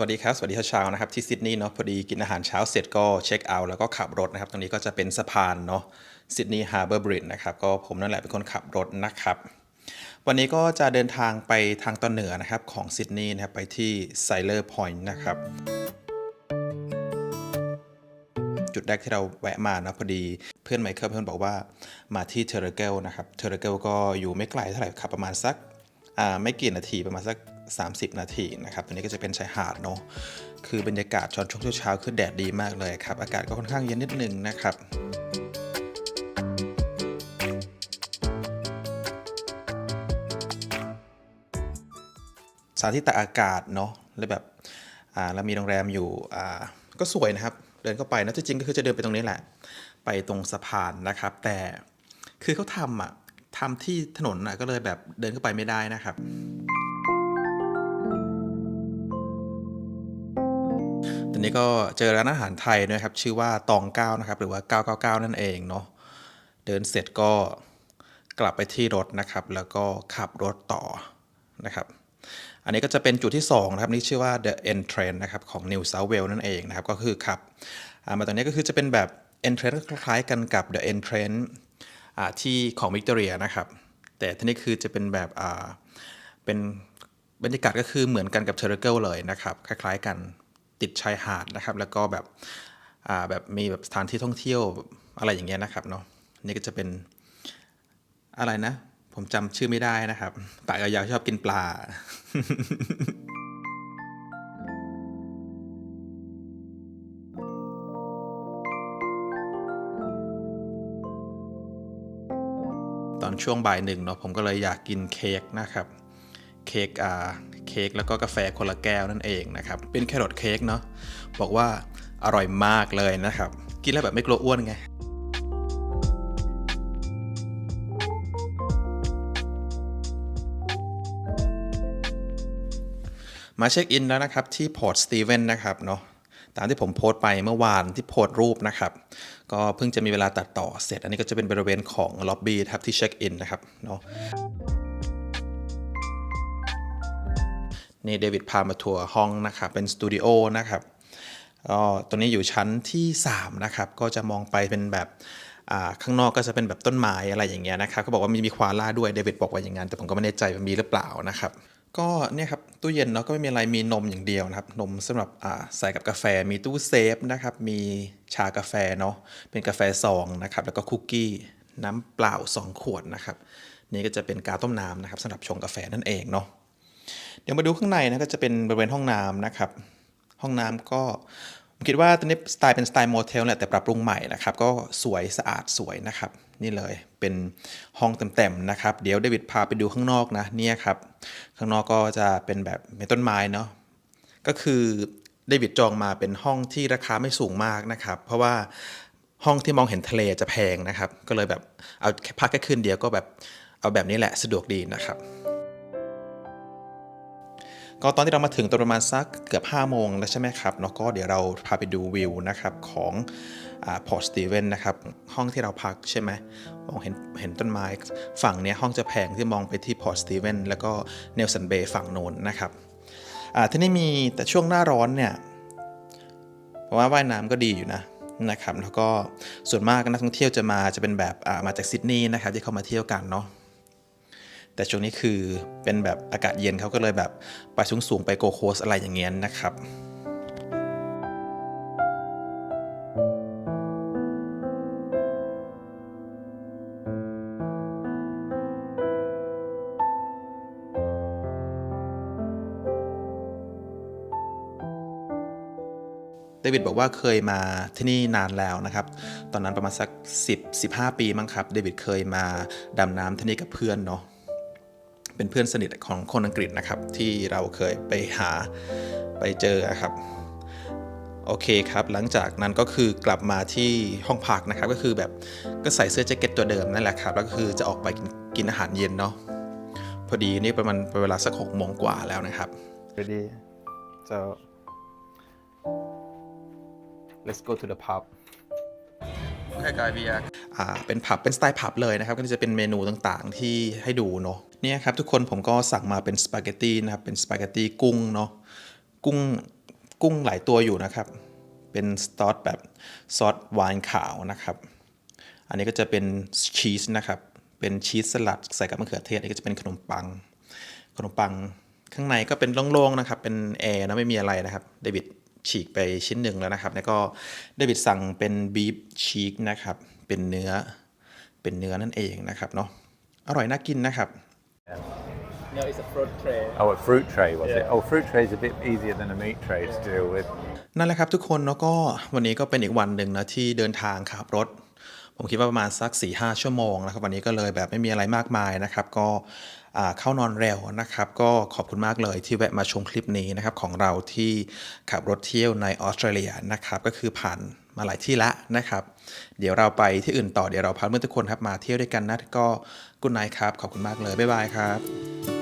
วัสดีครับ สวัสดีเช้าๆนะครับที่ซิดนีย์เนาะพอดีกินอาหารเช้าเสร็จก็เช็คเอาท์แล้วก็ขับรถนะครับ ตรงนี้ก็จะเป็นสะพานเนาะซิดนีย์ฮาร์เบอร์บริดจ์นะครับ ก็ผมนั่นแหละเป็นคนขับรถนะครับ วันนี้ก็จะเดินทางไปทางตอนเหนือนะครับของซิดนีย์นะครับไปที่ไซเลอร์พอยต์นะครับ จุดแรกที่เราแวะมานะพอดีเพื่อนไมเคิลเพื่อนบอกว่ามาที่เทอร์เกลนะครับเทอร์เกลก็อยู่ไม่ไกลเท่าไหร่ครับประมาณสัก ไม่กี่นาทีประมาณสัก 30 นาทีนะครับตรงนี้ก็จะเป็นชายหาดเนาะคือบรรยากาศตอนช่วงเช้าๆคือแดดดีมากเลยครับ อากาศก็ค่อนข้างเย็นนิดนึงนะครับสถานที่ตากอากาศเนาะแล้วแบบอ่าแล้วมีโรงแรมอยู่อ่าก็สวยนะครับ เดินเข้าไปนะที่จริงก็คือจะเดินไปตรงนี้แหละ ไปตรงสะพานนะครับ แต่คือเขาทำอะ ทำที่ถนนอะก็เลยแบบเดินเข้าไปไม่ได้นะครับ ตอนนี้ก็เจอร้านอาหารไทยนะครับ ชื่อว่าตองเก้านะครับ หรือว่า 999 นั่นเองเนาะ เดินเสร็จก็กลับไปที่รถนะครับ แล้วก็ขับรถต่อนะครับ อันนี้ก็จะเป็นจุดที่ 2 นะครับ นี่ชื่อว่า the entrance นะครับของ New South Wales นั่นเองนะครับ ก็คือขับมาตรงนี้ก็คือจะเป็นแบบ entrance คล้ายๆกันกับ the entrance ที่ของวิกตอเรียนะครับ แต่ที่นี่คือจะเป็นแบบเป็นบรรยากาศก็คือเหมือนกันกับเทอร์เกลเลยนะครับ คล้ายๆกันติดชายหาดนะครับ แล้วก็แบบแบบมีแบบสถานที่ท่องเที่ยวอะไรอย่างเงี้ยนะครับเนาะนี่ก็จะเป็นอะไรนะ ผมจำชื่อไม่ได้นะครับปากยาวๆชอบกินปลา อนช่วงบ่ายหนึ่งเนาะผมก็เลยอยากกินเค้กนะครับเค้กอ่าเค้กแล้วก็กาแฟคนละแก้วนั่นเองนะครับเป็นแครอทเค้กเนาะบอกว่าอร่อยมากเลยนะครับ กินแล้วแบบไม่กลัวอ้วนไงมาเช็คอินแล้วนะครับที่พอร์ตสตีเวนนะครับเนาะ ตามที่ผมโพสต์ไปเมื่อวานที่โพสต์รูปนะครับ ก็เพิ่งจะมีเวลาตัดต่อเสร็จ อันนี้ก็จะเป็นบริเวณของล็อบบี้ครับที่เช็คอินนะครับเนาะนี่เดวิดพามาทัวร์ห้องนะครับ เป็นสตูดิโอนะครับก็ตัวนี้อยู่ชั้นที่ 3 นะครับ ก็จะมองไปเป็นแบบข้างนอกก็จะเป็นแบบต้นไม้อะไรอย่างเงี้ยนะครับเขาบอกว่ามีมีควาล่าด้วยเดวิดบอกว่าอย่างนั้นแต่ผมก็ไม่แน่ใจว่ามีหรือเปล่านะครับ ก็เนี่ยครับตู้เย็นเนาะก็ไม่มีอะไรมีนมอย่างเดียวนะครับ นมสำหรับอ่าใส่กับกาแฟมีตู้เซฟนะครับ มีชากาแฟเนาะเป็นกาแฟซองนะครับ แล้วก็คุกกี้น้ำเปล่า 2 ขวดนะครับ นี่ก็จะเป็นกาต้มน้ำนะครับสำหรับชงกาแฟนั่นเองเนาะเดี๋ยวมาดูข้างในนะก็จะเป็นบริเวณห้องน้ำนะครับ ห้องน้ำก็ผมคิดว่าตัวนี้สไตล์เป็นสไตล์โมเทลแหละแต่ปรับปรุงใหม่นะครับ ก็สวยสะอาดสวยนะครับ นี่เลย เป็นห้องเต็มๆนะครับ เดี๋ยวเดวิดพาไปดูข้างนอกนะเนี่ยครับ ข้างนอกก็จะเป็นแบบเป็นต้นไม้เนาะก็คือเดวิดจองมาเป็นห้องที่ราคาไม่สูงมากนะครับ เพราะว่าห้องที่มองเห็นทะเลจะแพงนะครับ ก็เลยแบบเอาแค่พักแค่คืนเดียวก็แบบเอาแบบนี้แหละสะดวกดีนะครับ ก็ตอนที่เรามาถึงตอนประมาณสักเกือบ 5 โมงแล้วใช่ไหมครับแล้วก็เดี๋ยวเราพาไปดูวิวนะครับของพอร์ตสตีเวนนะครับห้องที่เราพักใช่ไหมมองเห็นเห็นต้นไม้ฝั่งเนี้ยห้องจะแพงที่มองไปที่พอร์ตสตีเวนแล้วก็เนลสันเบย์ฝั่งโน้นนะครับที่นี่มีแต่ช่วงหน้าร้อนเนี่ยเพราะว่าว่ายน้ำก็ดีอยู่นะนะครับแล้วก็ส่วนมากนักท่องเที่ยวจะมาจะเป็นแบบมาจากซิดนีย์นะครับที่เขามาเที่ยวกันเนาะ แต่ช่วงนี้คือเป็นแบบอากาศเย็นเขาก็เลยแบบไปสูงสูงๆไปโกโคสอะไรอย่างเงี้ยนะครับเดวิดบอกว่าเคยมาที่นี่นานแล้วนะครับ ตอนนั้นประมาณสัก 10 15 ปีมั้งครับ เดวิดเคยมาดำน้ำที่นี่กับเพื่อนเนาะ เป็นเพื่อนสนิทของคนอังกฤษนะครับ ที่เราเคยไปหาไปเจอครับโอเคครับ หลังจากนั้นก็คือกลับมาที่ห้องพักนะครับ ก็คือแบบก็ใส่เสื้อแจ็คเก็ตตัวเดิมนั่นแหละครับ แล้วก็คือจะออกไปกินกินอาหารเย็นเนาะ พอดีนี่ประมาณเวลาสักหกโมงกว่าแล้วนะครับ Ready? So let's go to the pub. แค่กาย เบียอ่าเป็นผับเป็นสไตล์ผับเลยนะครับ ก็จะเป็นเมนูต่างๆที่ให้ดูเนาะเนี่ยครับทุกคนผมก็สั่งมาเป็นสปาเกตตีนะครับเป็นสปาเกตตีกุ้งเนาะกุ้งกุ้งหลายตัวอยู่นะครับ เป็นสตอสแบบซอสหวานขาวนะครับ อันนี้ก็จะเป็นชีสนะครับเป็นชีสสลัดใส่กับมะเขือเทศอันนี้ก็จะเป็นขนมปัง ขนมปังข้างในก็เป็นโล่งๆนะครับ เป็นแอร์นะไม่มีอะไรนะครับเดวิดฉีกไปชิ้นหนึ่งแล้วนะครับ แล้วก็เดวิดสั่งเป็นบีฟชีกนะครับ เป็นเนื้อ เป็นเนื้อนั่นเองนะครับเนาะอร่อยน่ากินนะครับ No it's a fruit tray Oh, a fruit tray was it? Yeah. Oh, fruit tray is a bit easier than a meat tray to deal with. นั่นแหละครับทุกคนแล้วก็วันนี้ก็เป็นอีกวันหนึ่งนะที่เดินทางขับรถ ผมคิดว่าประมาณสัก4ี่หชั่วโมงนะครับวันนี้ก็เลยแบบไม่มีอะไรมากมายนะครับ ก็อ่าเข้านอนเร็วนะครับ ก็ขอบคุณมากเลยที่แวะมาชมคลิปนี้นะครับของเราที่ขับรถเที่ยวในออสเตรเลียนะครับก็คือผ่าน มาหลายที่ละนะครับ เดี๋ยวเราไปที่อื่นต่อเดี๋ยวเราพาเพื่อนทุกคนครับมาเที่ยวด้วยกันนะก็กุณนายครับขอบคุณมากเลยบ๊ายบายครับ